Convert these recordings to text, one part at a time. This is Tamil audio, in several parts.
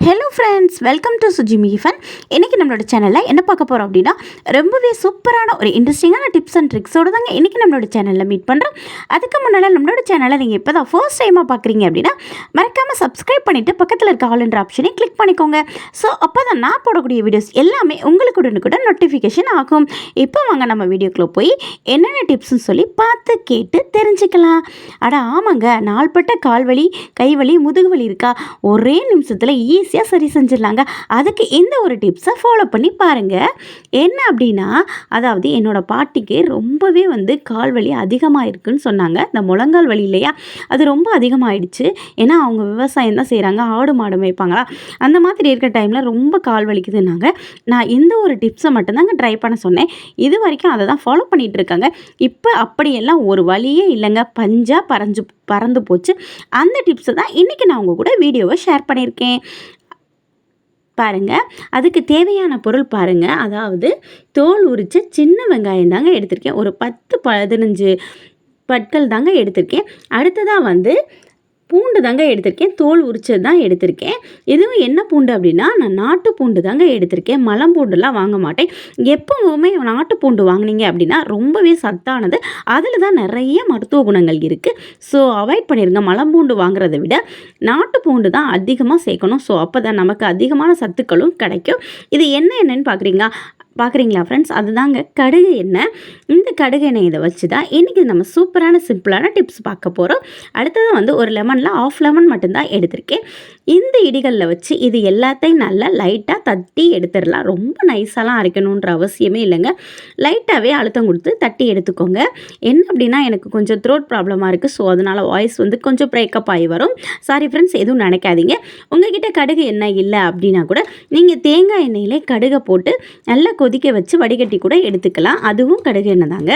Hello friends welcome to Suji மீஃபன் இன்றைக்கி நம்மளோட சேனலில் என்ன பார்க்க போகிறோம் அப்படின்னா ரொம்பவே சூப்பரான ஒரு இன்ட்ரெஸ்டிங்கான டிப்ஸ் அண்ட் ட்ரிக்ஸோடு தாங்க இன்றைக்கி நம்மளோட சேனலில் மீட் பண்ணுறோம் அதுக்கு முன்னால் நம்மளோட சேனலை நீங்கள் இப்போ தான் ஃபர்ஸ்ட் டைமாக பார்க்குறீங்க அப்படின்னா மறக்காமல் சப்ஸ்கிரைப் பண்ணிவிட்டு பக்கத்தில் இருக்க ஆல்ன்ற ஆப்ஷனையும் கிளிக் பண்ணிக்கோங்க. ஸோ அப்போ தான் நான் போடக்கூடிய வீடியோஸ் எல்லாமே உங்களுக்கு உடனுக்குடன் நோட்டிஃபிகேஷன் ஆகும். இப்போ வாங்க நம்ம வீடியோக்குள்ளே போய் என்னென்ன டிப்ஸ்னு சொல்லி பார்த்து கேட்டு தெரிஞ்சுக்கலாம். அட ஆமாங்க நாள்பட்ட கால்வலி கைவலி முதுகுவலி இருக்கா? ஒரே நிமிஷத்தில் ஈ ஈஸியாக சரி செஞ்சிடலாங்க. அதுக்கு இந்த ஒரு டிப்ஸை ஃபாலோ பண்ணி பாருங்கள் என்ன அப்படின்னா அதாவது என்னோடய பாட்டிக்கு ரொம்பவே வந்து கால் வலி அதிகமாக இருக்குன்னு சொன்னாங்க. இந்த முழங்கால் வலி இல்லையா? அது ரொம்ப அதிகமாகிடுச்சு ஏன்னா அவங்க விவசாயம் தான் செய்கிறாங்க ஆடு மாடு மேய்ப்பாங்களா? அந்த மாதிரி இருக்கிற டைமில் ரொம்ப கால் வலிக்குதுன்னாங்க. நான் இந்த ஒரு டிப்ஸை மட்டும்தாங்க ட்ரை பண்ண சொன்னேன். இது வரைக்கும் அதை தான் ஃபாலோ பண்ணிகிட்டு இருக்காங்க. இப்போ அப்படியெல்லாம் ஒரு வழியே இல்லைங்க. பஞ்சாக பறஞ்சு பறந்து போச்சு. அந்த டிப்ஸை தான் இன்றைக்கி நான் உங்கள் கூட வீடியோவை ஷேர் பண்ணியிருக்கேன். பாருங்கள் அதுக்கு தேவையான பொருள் பாருங்கள் அதாவது தோல் உரித்த சின்ன வெங்காயம் தாங்க எடுத்திருக்கேன். ஒரு பத்து பதினஞ்சு பற்கள் தாங்க எடுத்திருக்கேன். அடுத்ததாக வந்து பூண்டு தாங்க எடுத்திருக்கேன். தோல் உரிச்சது தான் எடுத்திருக்கேன். இதுவும் என்ன பூண்டு அப்படின்னா நான் நாட்டு பூண்டு தாங்க எடுத்திருக்கேன். மலம் பூண்டுலாம் வாங்க மாட்டேன். எப்போவுமே நாட்டு பூண்டு வாங்கினீங்க அப்படின்னா ரொம்பவே சத்தானது. அதில் தான் நிறைய மருத்துவ குணங்கள் இருக்குது ஸோ அவாய்ட் பண்ணிடுங்க மலம் பூண்டு வாங்குறதை விட நாட்டு பூண்டு தான் அதிகமாக சேர்க்கணும். ஸோ அப்போ தான் நமக்கு அதிகமான சத்துக்களும் கிடைக்கும். இது என்ன என்னன்னு பார்க்குறீங்க பார்க்குறீங்களா ஃப்ரெண்ட்ஸ் அதுதாங்க கடுகு எண்ணெய். இந்த கடுகு எண்ணெய் இதை வச்சு தான் இன்றைக்கி நம்ம சூப்பரான சிம்பிளான டிப்ஸ் பார்க்க போகிறோம் அடுத்தது வந்து ஒரு லெமனில் ஆஃப் லெமன் மட்டும்தான் எடுத்திருக்கேன். இந்த இடிகளில் வச்சு இது எல்லாத்தையும் நல்லா லைட்டாக தட்டி எடுத்துடலாம். ரொம்ப நைஸாலாம் அரைக்கணுன்ற அவசியமே இல்லைங்க. லைட்டாகவே அழுத்தம் கொடுத்து தட்டி எடுத்துக்கோங்க. என்ன அப்படின்னா எனக்கு கொஞ்சம் த்ரோட் ப்ராப்ளமாக இருக்குது ஸோ அதனால் வாய்ஸ் வந்து கொஞ்சம் பிரேக்கப் ஆகி வரும். சாரி ஃப்ரெண்ட்ஸ் எதுவும் நினைக்காதீங்க. உங்ககிட்ட கடுகு எண்ணெய் இல்லை அப்படின்னா கூட நீங்கள் தேங்காய் எண்ணெயிலே கடுகை போட்டு நல்லா கொதிக்க வச்சு வடிகட்டி கூட எடுத்துக்கலாம். அதுவும் கடுகு எண்ணெய் தாங்க.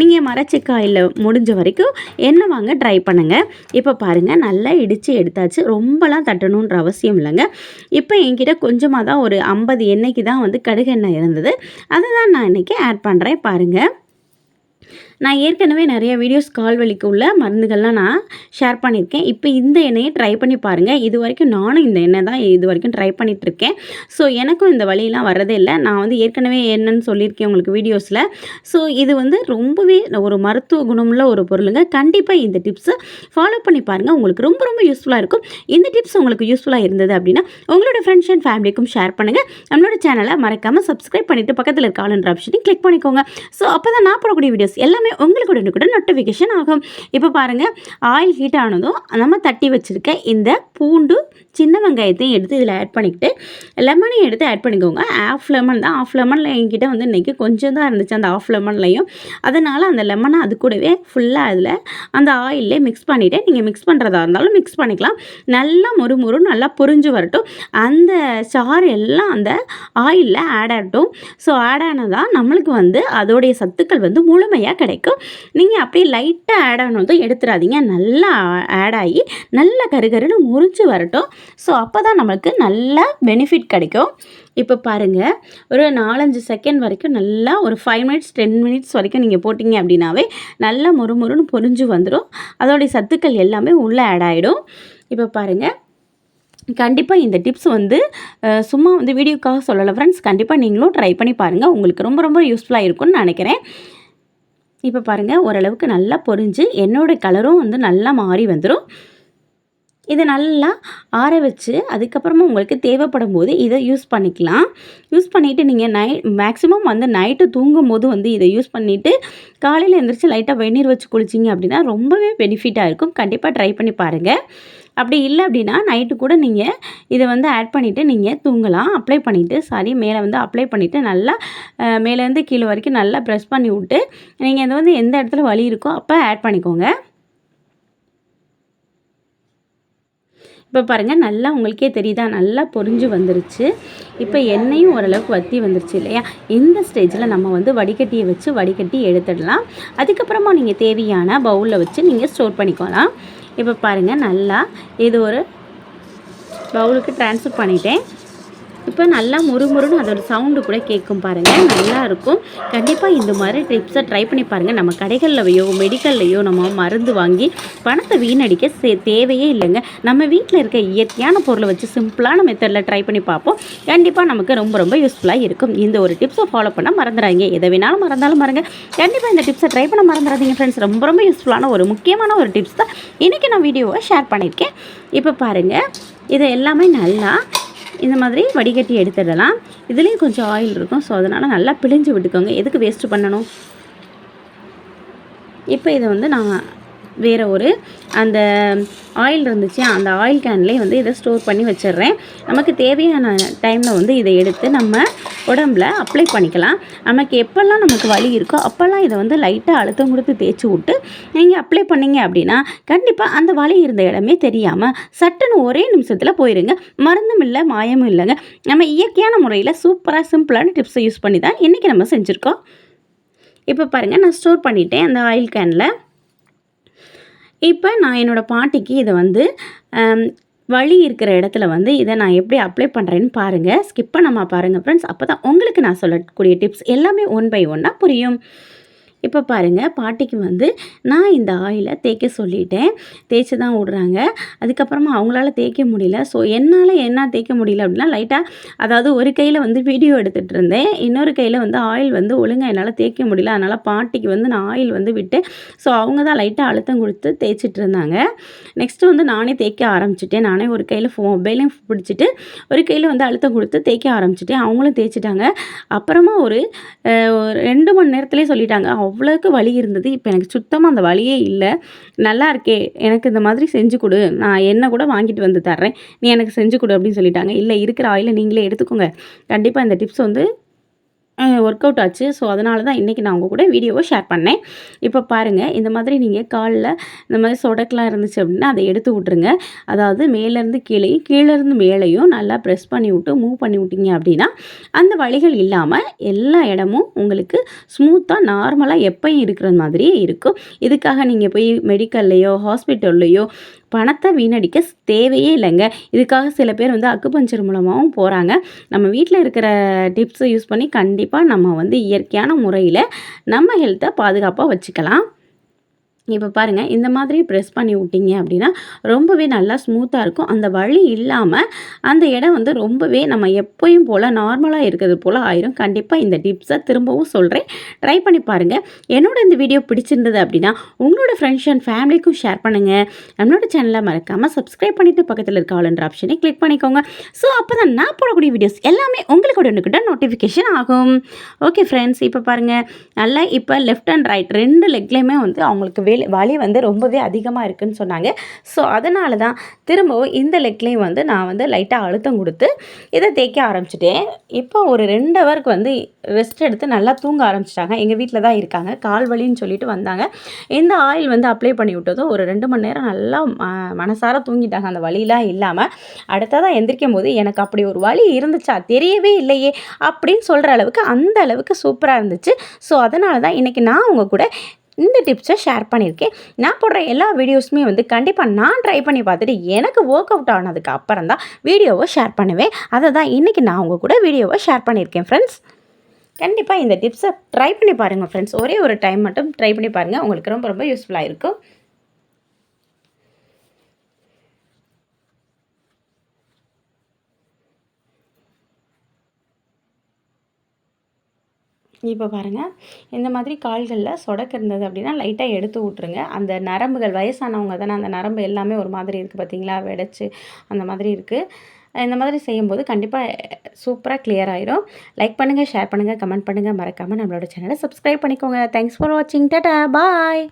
நீங்கள் மரச்சிக்காயில் முடிஞ்ச வரைக்கும் எண்ணெய் வாங்க ட்ரை பண்ணுங்கள் இப்போ பாருங்கள் நல்லா இடித்து எடுத்தாச்சு. ரொம்பலாம் தட்டணுன்ற அவசியம் இல்லைங்க. இப்போ என்கிட்ட கொஞ்சமாக தான் ஒரு ஐம்பது எண்ணெய்க்கு தான் வந்து கடுகு எண்ணெய் இருந்தது. அதை தான் நான் இன்றைக்கி ஆட் பண்ணுறேன் பாருங்கள் நான் ஏற்கனவே நிறைய வீடியோஸ் கால் வலிக்கு உள்ள மருந்துகள்லாம் நான் ஷேர் பண்ணியிருக்கேன். இப்போ இந்த எண்ணெயை ட்ரை பண்ணி பாருங்கள் இது வரைக்கும் நானும் இந்த எண்ணெய் தான் இது வரைக்கும் ட்ரை பண்ணிகிட்ருக்கேன் ஸோ எனக்கும் இந்த வழியெல்லாம் வரதே இல்லை. நான் வந்து ஏற்கனவே என்னன்னு சொல்லியிருக்கேன் உங்களுக்கு வீடியோஸில் ஸோ இது வந்து ரொம்பவே ஒரு மருத்துவ குணமுள்ள ஒரு பொருளுங்க. கண்டிப்பாக இந்த டிப்ஸை ஃபாலோ பண்ணி பாருங்கள் உங்களுக்கு ரொம்ப ரொம்ப யூஸ்ஃபுல்லாக இருக்கும். இந்த டிப்ஸ் உங்களுக்கு யூஸ்ஃபுல்லாக இருந்தது அப்படின்னா உங்களோட ஃப்ரெண்ட்ஸ் அண்ட் ஃபேமிலிக்கும் ஷேர் பண்ணுங்கள் நம்மளோட சேனலை மறக்காமல் சப்ஸ்கிரைப் பண்ணிவிட்டு பக்கத்தில் இருக்க ஆளுன்ற ஆப்ஷனையும் கிளிக் பண்ணிக்கோங்க. ஸோ அப்போ தான் நான் போடக்கூடிய வீடியோஸ் எல்லாமே உங்களுக்கு உடனுக்குடன் நோட்டிஃபிகேஷன் ஆகும். இப்போ பாருங்கள் ஆயில் ஹீட் ஆனதும் நம்ம தட்டி வச்சுருக்க இந்த பூண்டு சின்ன வெங்காயத்தையும் எடுத்து இதில் ஆட் பண்ணிக்கிட்டு லெமனையும் எடுத்து ஆட் பண்ணிக்கோங்க. ஆஃப் லெமன் தான். ஆஃப் லெமனில் என்கிட்ட வந்து இன்றைக்கி கொஞ்சம் தான் இருந்துச்சு. அந்த ஆஃப் லெமன்லையும் அதனால் அந்த லெமனை அது கூடவே ஃபுல்லாக அதில் அந்த ஆயிலே மிக்ஸ் பண்ணிவிட்டு நீங்கள் மிக்ஸ் பண்ணுறதா இருந்தாலும் மிக்ஸ் பண்ணிக்கலாம். நல்லா மொறு மொறு நல்லா பொறிஞ்சு வரட்டும். அந்த சாறு எல்லாம் அந்த ஆயிலில் ஆட் ஆகட்டும். ஸோ ஆட் ஆனதான் நம்மளுக்கு வந்து அதோடைய சத்துக்கள் வந்து முழுமையாக கிடைக்கும். நீங்கள் அப்படியே லைட்டாக ஆட் ஆனதும் எடுத்துடாதீங்க நல்லா ஆட் ஆகி நல்லா கருகருன்னு முறிச்சு வரட்டும். ஸோ அப்போ தான் நம்மளுக்கு நல்ல பெனிஃபிட் கிடைக்கும். இப்போ பாருங்கள் ஒரு நாலஞ்சு செகண்ட் வரைக்கும் நல்லா ஒரு ஃபைவ் மினிட்ஸ் டென் மினிட்ஸ் வரைக்கும் நீங்கள் போட்டிங்க அப்படின்னாவே நல்லா முறுமுறுன்னு பொறிஞ்சு வந்துடும் அதோடைய சத்துக்கள் எல்லாமே உள்ளே ஆட் ஆகிடும் இப்போ பாருங்கள் கண்டிப்பாக இந்த டிப்ஸ் வந்து சும்மா வந்து வீடியோக்காக சொல்லலை ஃப்ரெண்ட்ஸ் கண்டிப்பாக நீங்களும் ட்ரை பண்ணி பாருங்கள் உங்களுக்கு ரொம்ப ரொம்ப யூஸ்ஃபுல்லாக இருக்கும்னு நினைக்கிறேன். இப்போ பாருங்கள் ஓரளவுக்கு நல்லா பொரிஞ்சு என்னோடய கலரும் வந்து நல்லா மாறி வந்துடும் இதை நல்லா ஆற வச்சு அதுக்கப்புறமா உங்களுக்கு தேவைப்படும் போது இதை யூஸ் பண்ணிக்கலாம். யூஸ் பண்ணிவிட்டு நீங்கள் நை மேக்ஸிமம் வந்து நைட்டு தூங்கும் போது வந்து இதை யூஸ் பண்ணிவிட்டு காலையில் எழுந்திரிச்சு லைட்டாக வெந்நீர் வச்சு குளிச்சிங்க அப்படின்னா ரொம்பவே பெனிஃபிட்டாக இருக்கும். கண்டிப்பாக ட்ரை பண்ணி பாருங்கள் அப்படி இல்லை அப்படின்னா நைட்டு கூட நீங்கள் இதை வந்து ஆட் பண்ணிவிட்டு நீங்கள் தூங்கலாம். அப்ளை பண்ணிவிட்டு சாரி மேலே வந்து அப்ளை பண்ணிவிட்டு நல்லா மேலேருந்து கீழே வரைக்கும் நல்லா ப்ரெஸ் பண்ணி விட்டு நீங்கள் இதை வந்து எந்த இடத்துல வலி இருக்கோ அப்போ ஆட் பண்ணிக்கோங்க. இப்போ பாருங்கள் நல்லா உங்களுக்கே தெரியுதா நல்லா பொறிஞ்சு வந்துருச்சு. இப்போ எண்ணெயும் ஓரளவுக்கு வத்தி வந்துருச்சு இல்லையா? இந்த ஸ்டேஜில் நம்ம வந்து வடிகட்டியை வச்சு வடிகட்டி எடுத்துடலாம். அதுக்கப்புறமா நீங்கள் தேவையான பவுலில் வச்சு நீங்கள் ஸ்டோர் பண்ணிக்கலாம். இப்போ பாருங்கள் நல்லா இது ஒரு பவுலுக்கு ட்ரான்ஸ்ஃபர் பண்ணிட்டேன். இப்போ நல்லா முறுமுறுன்னு அதோட சவுண்டு கூட கேட்கும் பாருங்கள் நல்லாயிருக்கும் கண்டிப்பாக இந்த மாதிரி டிப்ஸை ட்ரை பண்ணி பாருங்கள் நம்ம கடைகள்லையோ மெடிக்கல்லையோ நம்ம மருந்து வாங்கி பணத்தை வீணடிக்க சே தேவையே இல்லைங்க. நம்ம வீட்டில் இருக்க இயற்கையான பொருளை வச்சு சிம்பிளான மெத்தடில் ட்ரை பண்ணி பார்ப்போம். கண்டிப்பாக நமக்கு ரொம்ப ரொம்ப யூஸ்ஃபுல்லாக இருக்கும். இந்த ஒரு டிப்ஸை ஃபாலோ பண்ண மறந்துடாங்க எதை வேணாலும் மறந்தாலும் மறங்க கண்டிப்பாக இந்த டிப்ஸை ட்ரை பண்ண மறந்துடாதீங்க ஃப்ரெண்ட்ஸ் ரொம்ப ரொம்ப யூஸ்ஃபுல்லான ஒரு முக்கியமான ஒரு டிப்ஸ் தான். இன்றைக்கி நான் வீடியோவை ஷேர் பண்ணியிருக்கேன். இப்போ பாருங்கள் இதை எல்லாமே நல்லா இந்த மாதிரி வடிகட்டி எடுத்துடலாம். இதுலேயும் கொஞ்சம் ஆயில் இருக்கும். ஸோ அதனால் நல்லா பிழிஞ்சு விட்டுக்கோங்க. எதுக்கு வேஸ்ட்டு பண்ணணும்? இப்போ இதை வந்து நான் வேறு ஒரு அந்த ஆயில் இருந்துச்சு அந்த ஆயில் கேன்லேயே வந்து இதை ஸ்டோர் பண்ணி வச்சிடுறேன். நமக்கு தேவையான டைமில் வந்து இதை எடுத்து நம்ம உடம்புல அப்ளை பண்ணிக்கலாம். நமக்கு எப்போல்லாம் நமக்கு வலி இருக்கோ அப்போல்லாம் இதை வந்து லைட்டாக அழுத்தம் கொடுத்து தேய்ச்சி விட்டு நீங்கள் அப்ளை பண்ணீங்க அப்படின்னா கண்டிப்பாக அந்த வலி இருந்த இடமே தெரியாமல் சட்டுன்னு ஒரே நிமிஷத்தில் போயிருங்க. மருந்தும் இல்லை மாயமும் இல்லைங்க. நம்ம இயற்கையான முறையில் சூப்பராக சிம்பிளான டிப்ஸை யூஸ் பண்ணி தான் இன்றைக்கி நம்ம செஞ்சுருக்கோம். இப்போ பாருங்கள் நான் ஸ்டோர் பண்ணிட்டேன் அந்த ஆயில் கேனில் இப்போ நான் என்னோடய பாட்டிக்கு இதை வந்து வழி இருக்கிற இடத்துல வந்து இதை நான் எப்படி அப்ளை பண்ணுறேன்னு பாருங்கள் ஸ்கிப் பண்ணாமல் பாருங்கள் ஃப்ரெண்ட்ஸ் அப்போ தான் உங்களுக்கு நான் சொல்லக்கூடிய டிப்ஸ் எல்லாமே ஒன் பை ஒன்னாக புரியும். இப்போ பாருங்கள் பாட்டிக்கு வந்து நான் இந்த ஆயிலை தேய்க்க சொல்லிட்டேன். தேய்ச்சி தான் விடுறாங்க. அதுக்கப்புறமா அவங்களால தேய்க்க முடியல. ஸோ என்னால் என்ன தேய்க்க முடியல அப்படின்னா லைட்டாக அதாவது ஒரு கையில் வந்து வீடியோ எடுத்துகிட்டு இருந்தேன். இன்னொரு கையில் வந்து ஆயில் வந்து ஒழுங்காக என்னால் தேய்க்க முடியல. அதனால் பாட்டிக்கு வந்து நான் ஆயில் வந்து விட்டு ஸோ அவங்க தான் லைட்டாக அழுத்தம் கொடுத்து தேய்ச்சிட்டு இருந்தாங்க. நெக்ஸ்ட்டு வந்து நானே தேய்க்க ஆரம்பிச்சிட்டேன். நானே ஒரு கையில் ஃபோ மொபைலையும் பிடிச்சிட்டு ஒரு கையில் வந்து அழுத்தம் கொடுத்து தேய்க்க ஆரம்பிச்சிட்டேன். அவங்களும் தேய்ச்சிட்டாங்க. அப்புறமா ஒரு ரெண்டு மணி நேரத்துலேயே சொல்லிட்டாங்க. அவ்வளோக்கு வலி இருந்தது. இப்போ எனக்கு சுத்தமாக அந்த வழியே இல்லை. நல்லா இருக்கே. எனக்கு இந்த மாதிரி செஞ்சு கொடு. நான் என்ன கூட வாங்கிட்டு வந்து தர்றேன். நீ எனக்கு செஞ்சு கொடு அப்படின்னு சொல்லிட்டாங்க. இல்லை இருக்கிற ஆயிலை நீங்களே எடுத்துக்கோங்க. கண்டிப்பாக இந்த டிப்ஸ் வந்து ஒர்க் அவுட் ஆச்சு. ஸோ அதனால தான் இன்றைக்கி நான் உங்கள் கூட வீடியோவை ஷேர் பண்ணேன். இப்போ பாருங்கள் இந்த மாதிரி நீங்கள் காலில் இந்த மாதிரி சொடக்கெலாம் இருந்துச்சு அப்படின்னா அதை எடுத்து விட்ருங்க அதாவது மேலேருந்து கீழேயும் கீழேருந்து மேலேயும் நல்லா ப்ரெஸ் பண்ணி விட்டு மூவ் பண்ணி விட்டிங்க அப்படின்னா அந்த வழிகள் இல்லாமல் எல்லா இடமும் உங்களுக்கு ஸ்மூத்தாக நார்மலாக எப்பயும் இருக்கிற மாதிரியே இருக்கும். இதுக்காக நீங்கள் போய் மெடிக்கல்லையோ ஹாஸ்பிட்டல்லையோ பணத்தை வீணடிக்க தேவையே இல்லைங்க. இதுக்காக சில பேர் வந்து அக்குபஞ்சர் மூலமாகவும் போகிறாங்க நம்ம வீட்டில் இருக்கிற டிப்ஸை யூஸ் பண்ணி கண்டிப்பாக நம்ம வந்து இயற்கையான முறையில் நம்ம ஹெல்த்தை பாதுகாப்பாக வச்சுக்கலாம். இப்போ பாருங்கள் இந்த மாதிரி ப்ரெஸ் பண்ணி விட்டிங்க அப்படின்னா ரொம்பவே நல்லா ஸ்மூத்தாக இருக்கும். அந்த வழி இல்லாமல் அந்த இடம் வந்து ரொம்பவே நம்ம எப்போயும் போல் நார்மலாக இருக்கிறது போல் ஆயிரும். கண்டிப்பாக இந்த டிப்ஸை திரும்பவும் சொல்கிறேன் ட்ரை பண்ணி பாருங்கள் என்னோட இந்த வீடியோ பிடிச்சிருந்தது அப்படின்னா உங்களோட ஃப்ரெண்ட்ஸ் அண்ட் ஃபேமிலிக்கும் ஷேர் பண்ணுங்கள் நம்மளோட சேனலை மறக்காமல் சப்ஸ்கிரைப் பண்ணிவிட்டு பக்கத்தில் இருக்க ஆளுன்ற ஆப்ஷனை கிளிக் பண்ணிக்கோங்க. ஸோ அப்போ தான் நான் போடக்கூடிய வீடியோஸ் எல்லாமே உங்களுக்கு உடனுக்கிட்ட நோட்டிஃபிகேஷன் ஆகும். ஓகே ஃப்ரெண்ட்ஸ் இப்போ பாருங்கள் நல்லா இப்போ லெஃப்ட் அண்ட் ரைட் ரெண்டு லெக்லேயுமே வந்து அவங்களுக்கு வெளி வலி வந்து ரொம்பவே அதிகமாக இருக்குதுன்னு சொன்னாங்க. ஸோ அதனால தான் திரும்பவும் இந்த லெக்லேயும் வந்து நான் வந்து லைட்டாக அழுத்தம் கொடுத்து இதை தேய்க்க ஆரம்பிச்சிட்டேன். இப்போ ஒரு ரெண்டு ஹவருக்கு வந்து ரெஸ்ட் எடுத்து நல்லா தூங்க ஆரம்பிச்சிட்டாங்க. எங்கள் வீட்டில் தான் இருக்காங்க. கால் வலின்னு சொல்லிட்டு வந்தாங்க. இந்த ஆயில் வந்து அப்ளை பண்ணி விட்டதும் ஒரு ரெண்டு மணி நேரம் நல்லா மனசார தூங்கிட்டாங்க. அந்த வலியெலாம் இல்லாமல் அடுத்ததாக எந்திரிக்கும் போது எனக்கு அப்படி ஒரு வலி இருந்துச்சா? தெரியவே இல்லையே அப்படின்னு சொல்கிற அளவுக்கு அந்த அளவுக்கு சூப்பராக இருந்துச்சு. ஸோ அதனால தான் இன்றைக்கி நான் உங்கள் கூட இந்த டிப்ஸை ஷேர் பண்ணியிருக்கேன். நான் போடுற எல்லா வீடியோஸுமே வந்து கண்டிப்பாக நான் ட்ரை பண்ணி பார்த்துட்டு எனக்கு ஒர்க் அவுட் ஆனதுக்கு அப்புறம் தான் வீடியோவை ஷேர் பண்ணுவேன். அதை தான் இன்றைக்கி நான் உங்கள் கூட வீடியோவை ஷேர் பண்ணியிருக்கேன் ஃப்ரெண்ட்ஸ் கண்டிப்பாக இந்த டிப்ஸை ட்ரை பண்ணி பாருங்கள் ஃப்ரெண்ட்ஸ் ஒரே ஒரு டைம் மட்டும் ட்ரை பண்ணி பாருங்கள் உங்களுக்கு ரொம்ப ரொம்ப யூஸ்ஃபுல்லாக இருக்கும். இப்போ பாருங்கள் இந்த மாதிரி கால்களில் சொடக்கு இருந்தது அப்படின்னா லைட்டாக எடுத்து விட்ருங்க அந்த நரம்புகள் வயசானவங்க தானே அந்த நரம்பு எல்லாமே ஒரு மாதிரி இருக்குது பார்த்தீங்களா? வெடைச்சி அந்த மாதிரி இருக்குது இந்த மாதிரி செய்யும்போது கண்டிப்பாக சூப்பராக கிளியர் ஆகிடும் லைக் பண்ணுங்கள் ஷேர் பண்ணுங்கள் கமெண்ட் பண்ணுங்கள் மறக்காமல் நம்மளோட சேனலை சப்ஸ்கிரைப் பண்ணிக்கோங்க. தேங்க்ஸ் ஃபார் வாட்சிங் டட்டா பாய்